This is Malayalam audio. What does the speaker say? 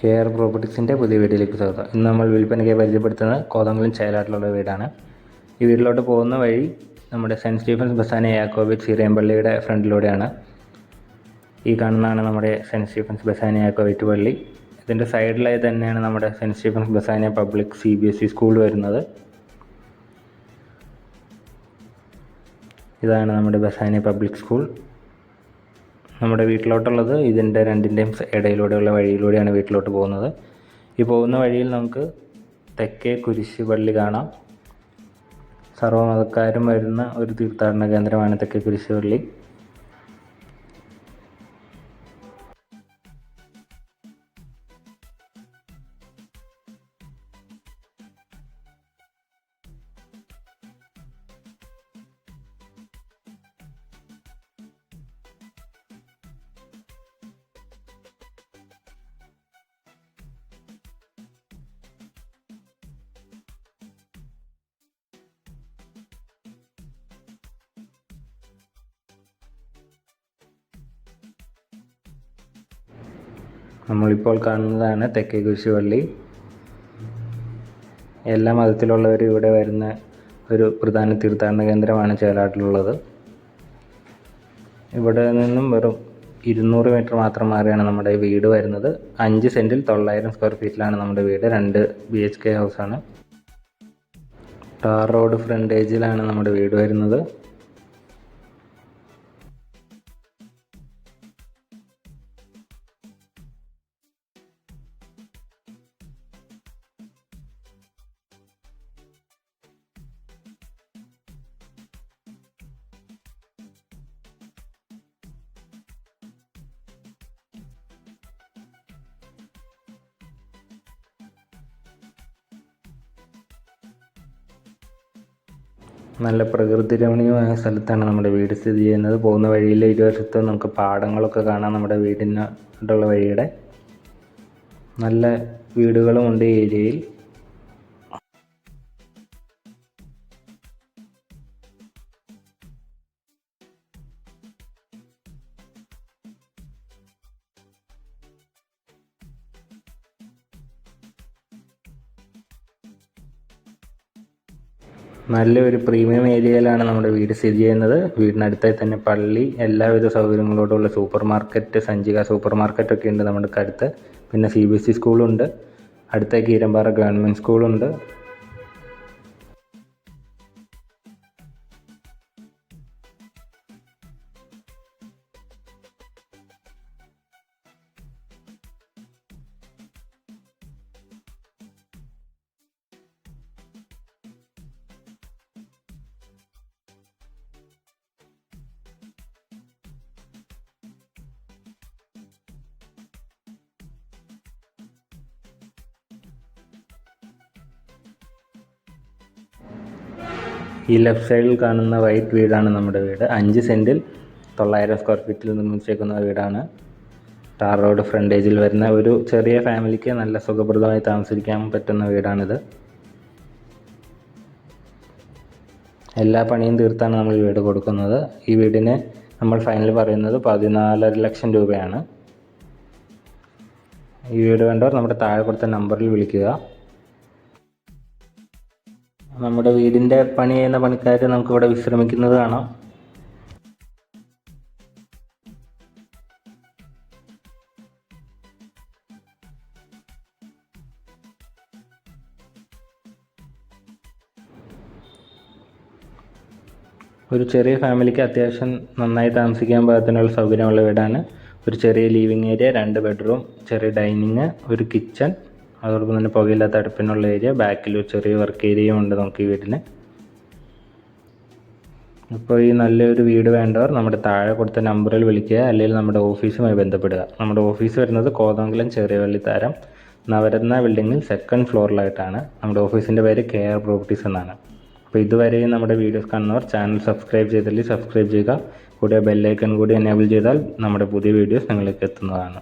കെ ആർ പ്രോപ്പർട്ടീസിന്റെ പുതിയ വീട്ടിലേക്ക് സ്വാഗതം. ഇന്ന് നമ്മൾ വിൽപ്പനയ്ക്ക് പരിചയപ്പെടുത്തുന്നത് കോതമംഗലം ചേലാട്ടിലുള്ള വീടാണ്. ഈ വീട്ടിലോട്ട് പോകുന്ന വഴി നമ്മുടെ സെന്റ് സ്റ്റീഫൻസ് ബസാന യാക്കോവിച്ച് സീറിയമ്പള്ളിയുടെ ഫ്രണ്ടിലൂടെയാണ്. ഈ കാണുന്നതാണ് നമ്മുടെ സെന്റ് സ്റ്റീഫൻസ് ബസാന യാക്കോവിറ്റ് പള്ളി. ഇതിന്റെ സൈഡിലായി തന്നെയാണ് നമ്മുടെ Saint Stephen's ബസാന public C B S E school വരുന്നത്. ഇതാണ് നമ്മുടെ ബസാന പബ്ലിക് സ്കൂൾ. നമ്മുടെ വീട്ടിലോട്ടുള്ളത് ഇതിന്റെ രണ്ടിന്റെയും ഇടയിലൂടെയുള്ള വഴിയിലൂടെയാണ് വീട്ടിലോട്ട് പോകുന്നത്. ഈ പോകുന്ന വഴിയിൽ നമുക്ക് തെക്കേ കുരിശ് പള്ളി കാണാം. സർവമതക്കാരും വരുന്ന ഒരു തീർത്ഥാടന കേന്ദ്രമാണ് തെക്കേ കുരിശ് പള്ളി നമ്മളിപ്പോൾ കാണുന്നതാണ് തെക്കേ കുരിശുപള്ളി എല്ലാ മതത്തിലുള്ളവരും ഇവിടെ വരുന്ന ഒരു പ്രധാന തീർത്ഥാടന കേന്ദ്രമാണ് ചേലാട്ടിലുള്ളത്. ഇവിടെ നിന്നും വെറും ഇരുന്നൂറ് മീറ്റർ മാത്രം മാറിയാണ് നമ്മുടെ വീട് വരുന്നത്. അഞ്ച് സെന്റിൽ തൊള്ളായിരം സ്ക്വയർ ഫീറ്റിലാണ് നമ്മുടെ വീട്. രണ്ട് ബി എച്ച് കെ ഹൗസാണ്. ടാർ റോഡ് ഫ്രണ്ടേജിലാണ് നമ്മുടെ വീട് വരുന്നത്. നല്ല പ്രകൃതി രമണീയമായ സ്ഥലത്താണ് നമ്മുടെ വീട് സ്ഥിതി ചെയ്യുന്നത്. പോകുന്ന വഴിയിൽ ഇരുവശത്തും നമുക്ക് പാടങ്ങളൊക്കെ കാണാം നമ്മുടെ വീടിനോടുള്ള വഴിയുടെ. നല്ല വീടുകളുമുണ്ട് ഈ ഏരിയയിൽ. നല്ലൊരു പ്രീമിയം ഏരിയയിലാണ് നമ്മുടെ വീട് സ്ഥിതി ചെയ്യുന്നത്. വീടിനടുത്തായി തന്നെ പള്ളി എല്ലാവിധ സൗകര്യങ്ങളോടുള്ള സൂപ്പർ മാർക്കറ്റ് സഞ്ചിക സൂപ്പർ മാർക്കറ്റ് ഒക്കെ ഉണ്ട് നമ്മുടെ അടുത്ത്. പിന്നെ സി ബി എസ് ഇ സ്കൂളുണ്ട് അടുത്തായി കീരമ്പാറ ഗവൺമെന്റ് സ്കൂളുണ്ട് ഈ ലെഫ്റ്റ് സൈഡിൽ കാണുന്ന വൈറ്റ് വീടാണ് നമ്മുടെ വീട്. അഞ്ച് സെന്റിൽ തൊള്ളായിരം സ്ക്വയർ ഫീറ്റിൽ നിർമ്മിച്ചേക്കുന്ന വീടാണ്. ടാർ റോഡ് ഫ്രണ്ടേജിൽ വരുന്ന ഒരു ചെറിയ ഫാമിലിക്ക് നല്ല സുഖപ്രദമായി താമസിക്കാൻ പറ്റുന്ന വീടാണിത്. എല്ലാ പണിയും തീർത്താണ് നമ്മൾ വീട് കൊടുക്കുന്നത്. ഈ വീടിന് നമ്മൾ ഫൈനൽ പറയുന്നത് പതിനാലര ലക്ഷം രൂപയാണ്. ഈ വീട് വേണ്ടവർ നമ്മുടെ താഴെ കൊടുത്ത നമ്പറിൽ വിളിക്കുക. നമ്മുടെ വീടിന്റെ പണി ചെയ്യുന്ന പണിക്കാർ നമുക്കിവിടെ വിശ്രമിക്കുന്നത് കാണാം. ഒരു ചെറിയ ഫാമിലിക്ക് അത്യാവശ്യം നന്നായി താമസിക്കാൻ പാകത്തിനുള്ള സൗകര്യമുള്ള വീടാണ്. ഒരു ചെറിയ ലിവിങ് ഏരിയ രണ്ട് ബെഡ്റൂം ചെറിയ ഡൈനിങ് ഒരു കിച്ചൺ അതോടൊപ്പം തന്നെ പുകയില്ലാത്ത അടുപ്പിനുള്ള ഏരിയ ബാക്കിൽ ഒരു ചെറിയ വർക്ക് ഏരിയയും ഉണ്ട് നമുക്ക് ഈ വീടിന്. അപ്പോൾ ഈ നല്ലൊരു വീട് വേണ്ടവർ നമ്മുടെ താഴെ കൊടുത്ത നമ്പറിൽ വിളിക്കുക അല്ലെങ്കിൽ നമ്മുടെ ഓഫീസുമായി ബന്ധപ്പെടുക. നമ്മുടെ ഓഫീസ് വരുന്നത് കോതമംഗലം ചെറിയവള്ളിത്താരം നവരത്ന ബിൽഡിങ്ങിൽ സെക്കൻഡ് ഫ്ലോറിലായിട്ടാണ് നമ്മുടെ ഓഫീസിന്റെ പേര് കെ ആർ പ്രോപ്പർട്ടീസ് എന്നാണ്. അപ്പോൾ ഇതുവരെയും നമ്മുടെ വീഡിയോസ് കാണുന്നവർ ചാനൽ സബ്സ്ക്രൈബ് ചെയ്തില്ലെങ്കിൽ സബ്സ്ക്രൈബ് ചെയ്യുക. കൂടെ ബെല്ലൈക്കൺ കൂടി എനേബിൾ ചെയ്താൽ നമ്മുടെ പുതിയ വീഡിയോസ് നിങ്ങളിലേക്ക് എത്തുന്നതാണ്.